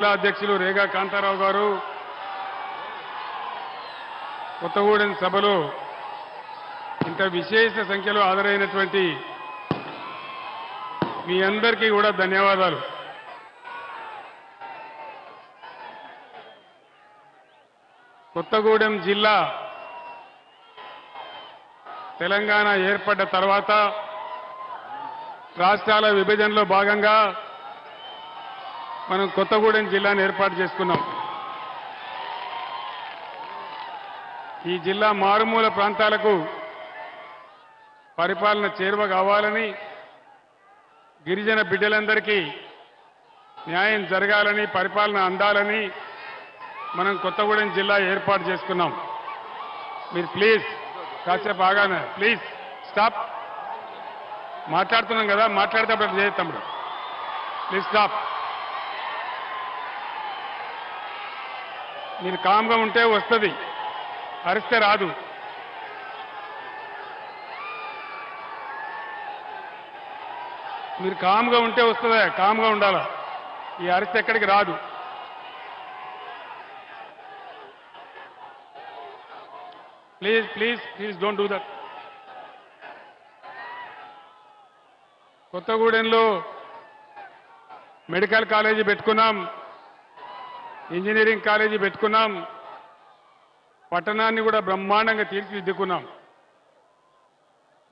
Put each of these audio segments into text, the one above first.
జిల్లా అధ్యక్షులు రేగా కాంతారావు గారు కొత్తగూడెం సభలో ఇంత విశేష సంఖ్యలో హాజరైనటువంటి మీ అందరికీ కూడా ధన్యవాదాలు. కొత్తగూడెం జిల్లా తెలంగాణ ఏర్పడ్డ తర్వాత రాష్ట్రాల విభజనలో భాగంగా మనం కొత్తగూడెం జిల్లాను ఏర్పాటు చేసుకున్నాం. ఈ జిల్లా మారుమూల ప్రాంతాలకు పరిపాలన చేరువ కావాలని గిరిజన బిడ్డలందరికీ న్యాయం జరగాలని పరిపాలన అందాలని మనం కొత్తగూడెం జిల్లా ఏర్పాటు చేసుకున్నాం. మీరు ప్లీజ్ కాసేపు ఆగానే ప్లీజ్ స్టాప్. మాట్లాడుతున్నాం కదా మాట్లాడితే అప్పుడు తమ్ముడు ప్లీజ్ స్టాప్. మీరు కామ్గా ఉంటే వస్తుంది. అరిస్తే రాదు. మీరు కామ్గా ఉంటే వస్తుందా? కామ్గా ఉండాలా? ఈ అరిస్తే ఎక్కడికి రాదు. Please please please don't do that. కొత్తగూడెంలో మెడికల్ కాలేజీ పెట్టుకున్నాం. ఇంజనీరింగ్ కాలేజీ పెట్టుకున్నాం. పట్టణాన్ని కూడా బ్రహ్మాండంగా తీర్చిదిద్దుకున్నాం.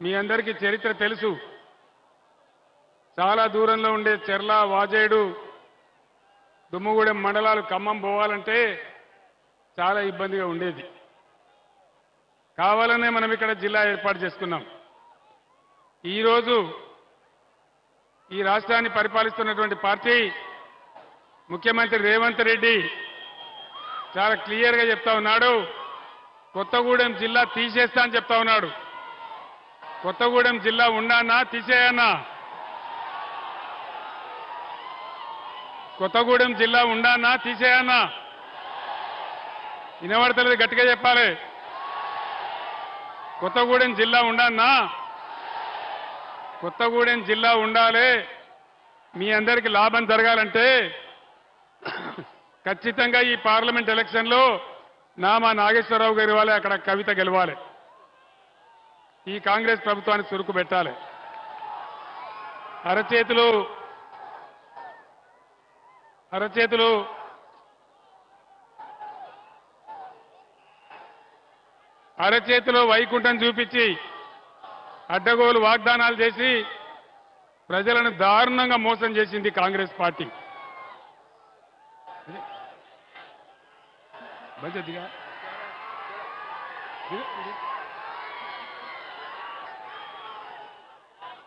మీ అందరికీ చరిత్ర తెలుసు. చాలా దూరంలో ఉండే చెర్ల వాజేడు దుమ్ముగూడెం మండలాలు ఖమ్మం పోవాలంటే చాలా ఇబ్బందిగా ఉండేది. కావాలనే మనం ఇక్కడ జిల్లా ఏర్పాటు చేసుకున్నాం. ఈరోజు ఈ రాష్ట్రాన్ని పరిపాలిస్తున్నటువంటి పార్టీ ముఖ్యమంత్రి రేవంత్ రెడ్డి చాలా క్లియర్గా చెప్తా ఉన్నాడు. కొత్తగూడెం జిల్లా తీసేస్తా అని చెప్తా ఉన్నాడు. కొత్తగూడెం జిల్లా ఉండానా తీసేయన్నా కొత్తగూడెం జిల్లా ఉండానా తీసేయన్నా వినబడతలేదు గట్టిగా చెప్పాలి. కొత్తగూడెం జిల్లా ఉండానా కొత్తగూడెం జిల్లా ఉండాలి. మీ అందరికీ లాభం జరగాలంటే ఖచ్చితంగా ఈ పార్లమెంట్ ఎలక్షన్లో నామా నాగేశ్వరరావు గారి వాళ్ళే అక్కడ కవిత గెలవాలి. ఈ కాంగ్రెస్ ప్రభుత్వానికి చురుకు పెట్టాలి. అరచేతులు అరచేతులు అరచేతిలో వైకుంఠం చూపించి అడ్డగోలు వాగ్దానాలు చేసి ప్రజలను దారుణంగా మోసం చేసింది కాంగ్రెస్ పార్టీ. బంద్ దిగా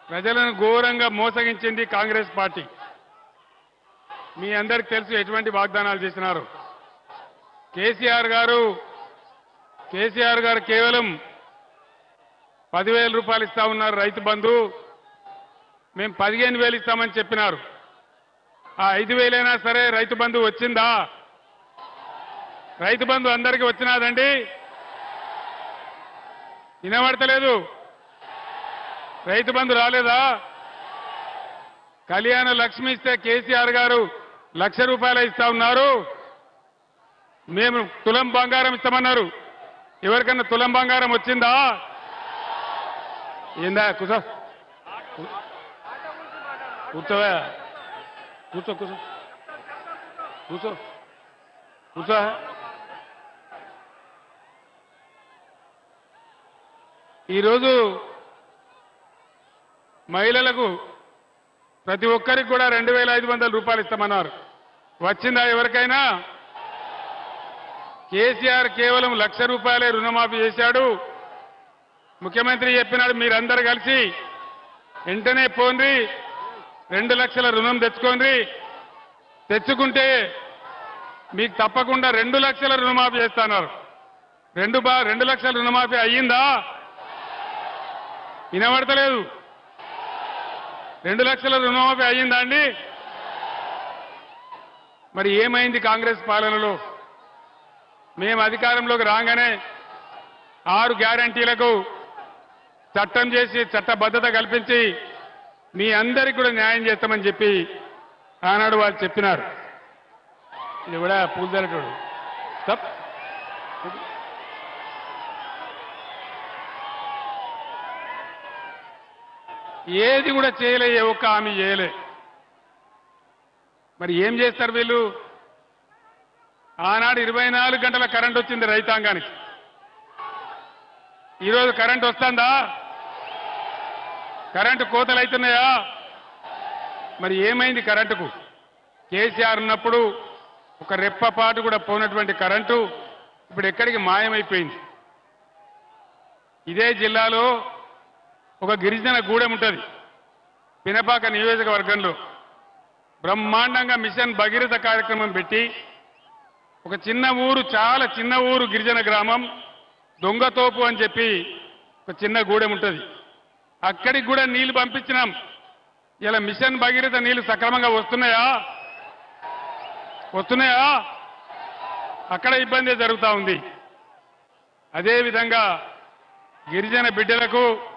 ప్రజలను ఘోరంగా మోసగించింది కాంగ్రెస్ పార్టీ. మీ అందరికి తెలుసు ఎటువంటి వాగ్దానాలు చేసినారు. కేసీఆర్ గారు కేసీఆర్ గారు కేవలం పదివేల రూపాయలు ఇస్తా ఉన్నారు రైతు బంధు. మేము పదిహేను వేలు ఇస్తామని చెప్పినారు. ఆ ఐదు వేలైనా సరే రైతు బంధు వచ్చిందా? రైతు బంధు అందరికీ వచ్చినాదండి. వినబడతలేదు. రైతు బంధు రాలేదా? కళ్యాణ లక్ష్మి ఇస్తే కేసీఆర్ గారు లక్ష రూపాయలు ఇస్తా ఉన్నారు. మేము తులం బంగారం ఇస్తామన్నారు. ఎవరికన్నా తులం బంగారం వచ్చిందా? ఏందా కుస. కూర్చోవా. కూర్చో కూర్చో. కూర్చో. కూర్చో. ఈరోజు మహిళలకు ప్రతి ఒక్కరికి కూడా రెండు వేల ఐదు వందల రూపాయలు ఇస్తామన్నారు. వచ్చిందా ఎవరికైనా? కేసీఆర్ కేవలం లక్ష రూపాయలే రుణమాఫీ చేశాడు. ముఖ్యమంత్రి చెప్పినాడు మీరందరూ కలిసి వెంటనే పోండి రెండు లక్షల రుణం తెచ్చుకోండి తెచ్చుకుంటే మీకు తప్పకుండా రెండు లక్షల రుణమాఫీ చేస్తున్నారు. రెండు బా రెండు లక్షల రుణమాఫీ అయ్యిందా? వినబడతలేదు. రెండు లక్షల రుణమాఫీ అయ్యిందా అండి? మరి ఏమైంది కాంగ్రెస్ పాలనలో? మేము అధికారంలోకి రాగానే ఆరు గ్యారంటీలకు చట్టం చేసి చట్టబద్ధత కల్పించి మీ అందరికీ కూడా న్యాయం చేస్తామని చెప్పి ఆనాడు వాళ్ళు చెప్పినారు. ఇది కూడా పూజలటోడు స్టాప్ ఏది కూడా చేయలే ఏ ఒక్క హామీ చేయలే. మరి ఏం చేస్తారు వీళ్ళు? ఆనాడు ఇరవై నాలుగు గంటల కరెంట్ వచ్చింది రైతాంగానికి. ఈరోజు కరెంట్ వస్తుందా? కరెంటు కోతలు అవుతున్నాయా మరి ఏమైంది కరెంటుకు? కేసీఆర్ ఉన్నప్పుడు ఒక రెప్పపాటు కూడా పోనటువంటి కరెంటు ఇప్పుడు ఎక్కడికి మాయమైపోయింది? ఇదే జిల్లాలో ఒక గిరిజన గూడెం ఉంటుంది. పినపాక నియోజకవర్గంలో బ్రహ్మాండంగా మిషన్ భగీరథ కార్యక్రమం పెట్టి ఒక చిన్న ఊరు చాలా చిన్న ఊరు గిరిజన గ్రామం దొంగతోపు అని చెప్పి ఒక చిన్న గూడెం ఉంటుంది. అక్కడికి కూడా నీళ్ళు పంపించినాం. ఇలా మిషన్ భగీరథ నీళ్ళు సక్రమంగా వస్తున్నాయా? వస్తున్నాయా? అక్కడ ఇబ్బంది జరుగుతూ ఉంది. అదేవిధంగా గిరిజన బిడ్డలకు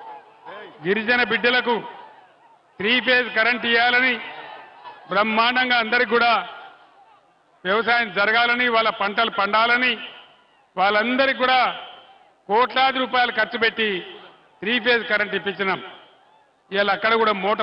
గిరిజన బిడ్డలకు త్రీ ఫేజ్ కరెంట్ ఇవ్వాలని బ్రహ్మాండంగా అందరికి కూడా వ్యవసాయం జరగాలని వాళ్ళ పంటలు పండాలని వాళ్ళందరికీ కూడా కోట్లాది రూపాయలు ఖర్చు పెట్టి త్రీ ఫేజ్ కరెంట్ ఇప్పించినాం. ఇవాళ అక్కడ కూడా మోటార్